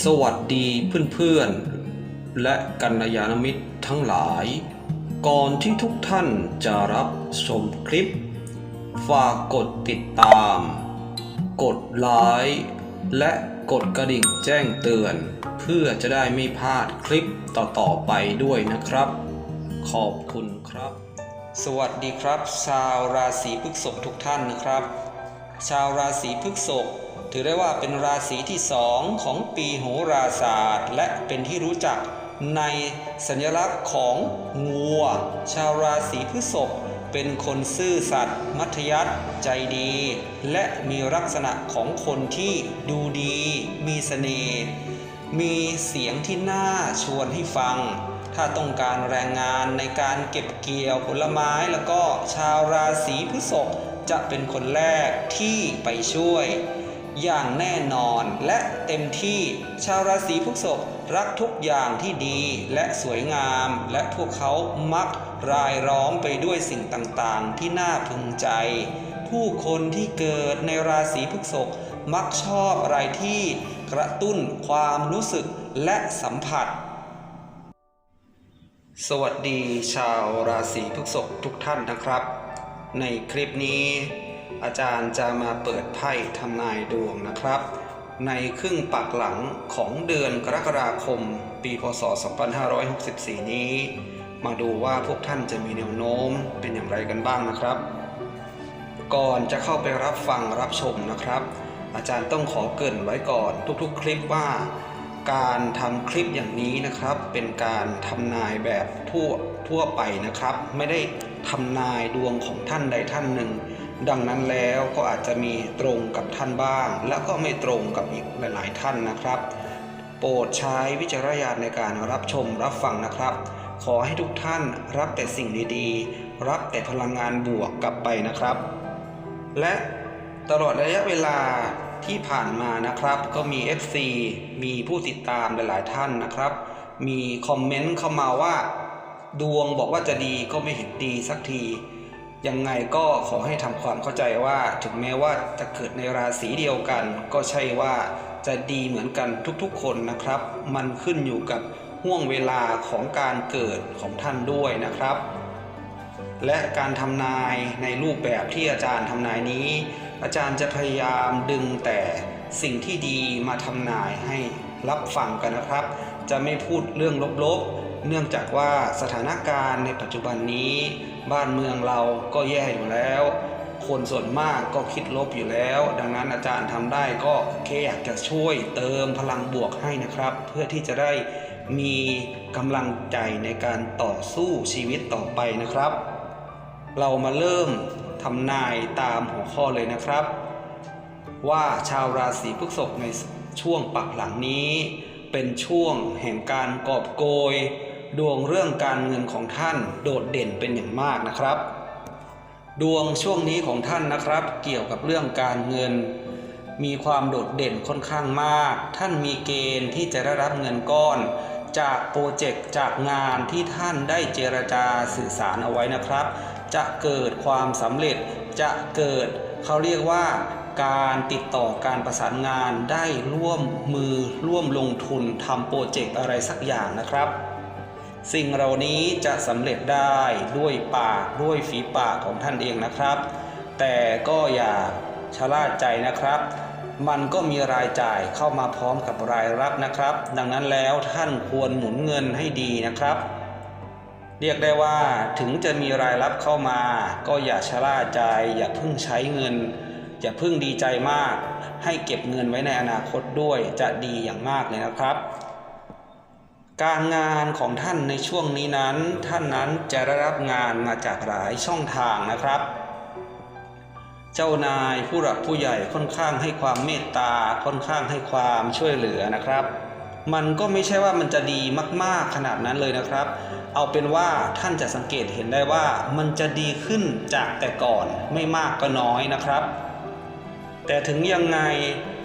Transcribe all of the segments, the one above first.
สวัสดีเพื่อนๆ และกัลยาณมิตรทั้งหลาย ก่อนที่ทุกท่านจะรับชมคลิป ฝากกดติดตาม กดไลค์และกดกระดิ่งแจ้งเตือน เพื่อจะได้ไม่พลาดคลิปต่อๆไปด้วยนะครับ ขอบคุณครับ สวัสดีครับ ชาวราศีพฤษภทุกท่านนะครับ ชาวราศีพฤษภ ถือได้ว่าเป็นราศีที่สองของปีโหราศาสตร์ และเป็นที่รู้จักในสัญลักษณ์ของงัว ชาวราศีพฤษภเป็นคนซื่อสัตย์มัธยัสถ์ใจดี และมีลักษณะของคนที่ดูดี มีเสน่ห์มีเสียงที่น่าชวนให้ฟัง ถ้าต้องการแรงงานในการเก็บเกี่ยวผลไม้แล้วก็ชาวราศีพฤษภจะเป็นคนแรกที่ไปช่วย อย่างแน่นอนและเต็มที่ชาวราศีพฤษภรักทุกอย่างที่ดีและสวยงาม และพวกเขามักรายล้อมไปด้วยสิ่งต่างๆ ที่น่าพึงใจ ผู้คนที่เกิดในราศีพฤษภมักชอบอะไรที่กระตุ้นความรู้สึกและสัมผัส สวัสดีชาวราศีพฤษภทุกท่านนะครับ ในคลิปนี้ อาจารย์จะมาเปิดไพ่ทำนายดวงนะครับ ในครึ่งปักหลังของเดือนกรกฎาคม ปีพศ 2564 นี้ มาดูว่าพวกท่านจะมีแนวโน้มเป็นอย่างไรกันบ้างนะครับ ก่อนจะเข้าไปรับฟังรับชมนะครับ อาจารย์ต้องขอเกรินไว้ก่อนทุกๆ คลิปว่า การทำคลิปอย่างนี้นะครับ เป็นการทำนายแบบทั่วทั่วไปนะครับ ไม่ได้ทำนายดวงของท่านใดท่านหนึ่ง ดังนั้นแล้วก็อาจจะมีตรงกับท่านบ้าง และก็ไม่ตรงกับอีกหลาย ๆ ท่านนะครับ โปรดใช้วิจารณญาณในการรับชมรับฟังนะครับ ขอให้ทุกท่านรับแต่สิ่งดีๆ รับแต่พลังงานบวกกลับไปนะครับ และตลอดระยะเวลาที่ผ่านมานะครับ ก็มี FC มีผู้ติดตามหลายๆ ท่านนะครับ มีคอมเมนต์เข้ามาว่า ดวงบอกว่าจะดีก็ไม่เห็นดีสักที ยังไงก็ขอให้ทำความเข้าใจว่าถึงแม้ว่าจะเกิดในราศีเดียวกัน ก็ใช่ว่าจะดีเหมือนกันทุกๆคนนะครับ มันขึ้นอยู่กับห่วงเวลาของการเกิดของท่านด้วยนะครับ และการทำนายในรูปแบบที่อาจารย์ทำนายนี้ อาจารย์จะพยายามดึงแต่สิ่งที่ดีมาทำนายให้รับฟังกันนะครับ จะไม่พูดเรื่องลบๆ เนื่องจากว่าสถานการณ์ในปัจจุบันนี้ บ้านเมืองเราก็แย่อยู่แล้ว คนส่วนมากก็คิดลบอยู่แล้ว ดังนั้นอาจารย์ทำได้ก็แค่อยากจะช่วยเติมพลังบวกให้นะครับ เพื่อที่จะได้มีกำลังใจในการต่อสู้ชีวิตต่อไปนะครับ เรามาเริ่มทำนายตามหัวข้อเลยนะครับ ว่าชาวราศีพฤษภในช่วงปักหลังนี้ เป็นช่วงแห่งการกอบโกย ดวงเรื่องการเงินของท่านโดดเด่นเป็นอย่างมากนะครับ ดวงช่วงนี้ของท่านนะครับ เกี่ยวกับเรื่องการเงิน มีความโดดเด่นค่อนข้างมาก ท่านมีเกณฑ์ที่จะได้รับเงินก้อน จากโปรเจกต์จากงานที่ท่านได้เจรจาสื่อสารเอาไว้นะครับ จะเกิดความสำเร็จจะเกิดเขาเรียกว่า การติดต่อการประสานงานได้ร่วมมือร่วมลงทุนทำโปรเจกต์อะไรสักอย่างนะครับ สิ่งเหล่านี้จะสำเร็จได้ด้วยปากด้วยฝีปากของท่านเองนะครับ แต่ก็อย่าชะล่าใจนะครับ มันก็มีรายจ่ายเข้ามาพร้อมกับรายรับนะครับ ดังนั้นแล้วท่านควรหมุนเงินให้ดีนะครับเรียกได้ว่าถึงจะมีรายรับเข้ามา ก็อย่าชะล่าใจอย่าเพิ่งใช้เงิน อย่าเพิ่งดีใจมาก ให้เก็บเงินไว้ในอนาคตด้วยจะดีอย่างมากเลยนะครับ การงานของท่านในช่วงนี้นั้น ท่านนั้นจะได้รับงานมาจากหลายช่องทางนะครับ เจ้านายผู้หลักผู้ใหญ่ค่อนข้างให้ความเมตตาค่อนข้างให้ความช่วยเหลือนะครับมันก็ไม่ใช่ว่ามันจะดีมากๆขนาดนั้นเลยนะครับ เอาเป็นว่าท่านจะสังเกตเห็นได้ว่ามันจะดีขึ้นจากแต่ก่อนไม่มากก็น้อยนะครับ แต่ถึงยังไง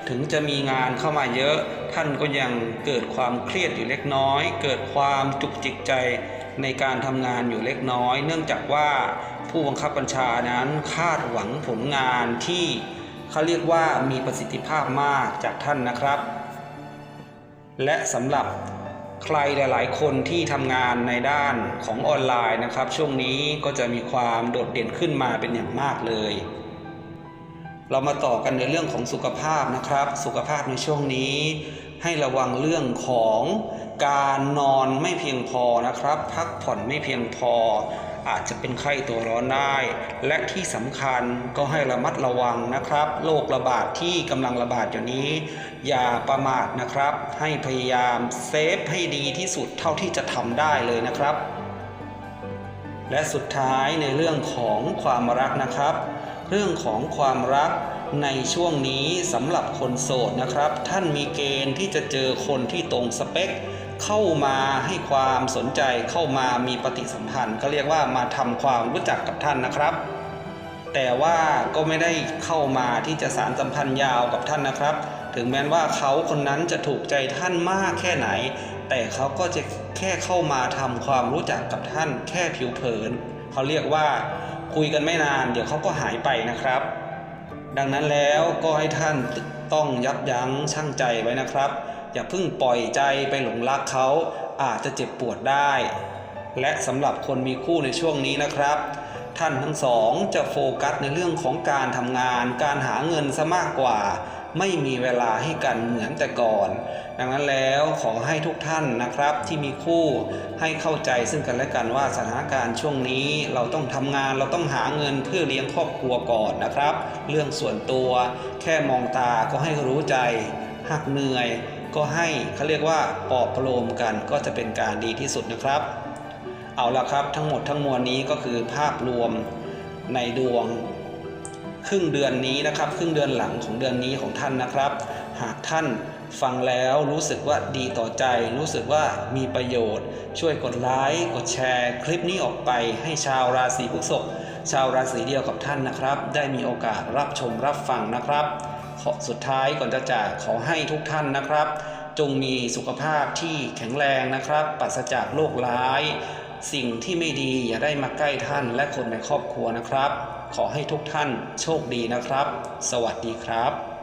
ถึงจะมีงานเข้ามาเยอะ ท่านก็ยังเกิดความเครียดอยู่เล็กน้อย เกิดความจุกจิกใจในการทำงานอยู่เล็กน้อย เนื่องจากว่าผู้บังคับบัญชานั้นคาดหวังผลงานที่เขาเรียกว่ามีประสิทธิภาพมากจากท่านนะครับ และสำหรับใครหลาย ๆ คนที่ทำงานในด้านของออนไลน์นะครับ ช่วงนี้ก็จะมีความโดดเด่นขึ้นมาเป็นอย่างมากเลย เรามาต่อกันในเรื่องของสุขภาพนะครับ สุขภาพในช่วงนี้ ให้ระวังเรื่องของการนอนไม่เพียงพอนะครับ พักผ่อนไม่เพียงพอ อาจจะเป็นไข้ตัวร้อนได้ และที่สำคัญก็ให้ระมัดระวังนะครับโรคระบาดที่กำลังระบาดอยู่นี้ อย่าประมาทนะครับ ให้พยายามเซฟให้ดีที่สุดเท่าที่จะทำได้เลยนะครับ และสุดท้ายในเรื่องของความรักนะครับ เรื่องของความรักในช่วงนี้สำหรับคนโสดนะครับ ท่านมีเกณฑ์ที่จะเจอคนที่ตรงสเปค เข้ามาให้ความสนใจเข้ามามีปฏิสัมพันธ์ ก็เรียกว่ามาทำความรู้จักกับท่านนะครับ แต่ว่าก็ไม่ได้เข้ามาที่จะสารสัมพันธ์ยาวกับท่านนะครับ ถึงแม้ว่าเขาคนนั้นจะถูกใจท่านมากแค่ไหน แต่เขาก็จะแค่เข้ามาทำความรู้จักกับท่านแค่ผิวเผิน เขาเรียกว่า คุยกันไม่นาน เดี๋ยวเขาก็หายไปนะครับ ดังนั้นแล้วก็ให้ท่านต้องยับยั้งชั่งใจไว้นะครับ อย่าเพิ่งปล่อยใจไปหลงรักเขาอาจจะเจ็บปวดได้ และสำหรับคนมีคู่ในช่วงนี้นะครับ ท่านทั้งสองจะโฟกัสในเรื่องของการทำงาน การหาเงินซะมากกว่า ไม่มีเวลาให้กันเหมือนแต่ก่อน ดังนั้นแล้วขอให้ทุกท่านนะครับที่มีคู่ให้เข้าใจซึ่งกันและกันว่าสถานการณ์ช่วงนี้เราต้องทำงานเราต้องหาเงินเพื่อเลี้ยงครอบครัวก่อนนะครับ เรื่องส่วนตัวแค่มองตาก็ให้รู้ใจหากเหนื่อยก็ให้เขาเรียกว่าปลอบประโลมกันก็จะเป็นการดีที่สุดนะครับ เอาละครับทั้งหมดทั้งมวลนี้ก็คือภาพรวมในดวง ครึ่งเดือนนี้นะครับ ครึ่งเดือนหลังของเดือนนี้ของท่านนะครับ หากท่านฟังแล้วรู้สึกว่าดีต่อใจ รู้สึกว่ามีประโยชน์ ช่วยกดไลค์กดแชร์ คลิปนี้ออกไปให้ชาวราศีพฤษภชาวราศีเดียวกับท่านนะครับ ได้มีโอกาสรับชมรับฟังนะครับขอสุดท้ายก่อนจะจากขอให้ทุกท่านนะครับ จงมีสุขภาพที่แข็งแรงนะครับปราศจากโรคร้าย สิ่งที่ไม่ดีอย่าได้มาใกล้ท่านและคนในครอบครัวนะครับ ขอให้ทุกท่านโชคดีนะครับ สวัสดีครับ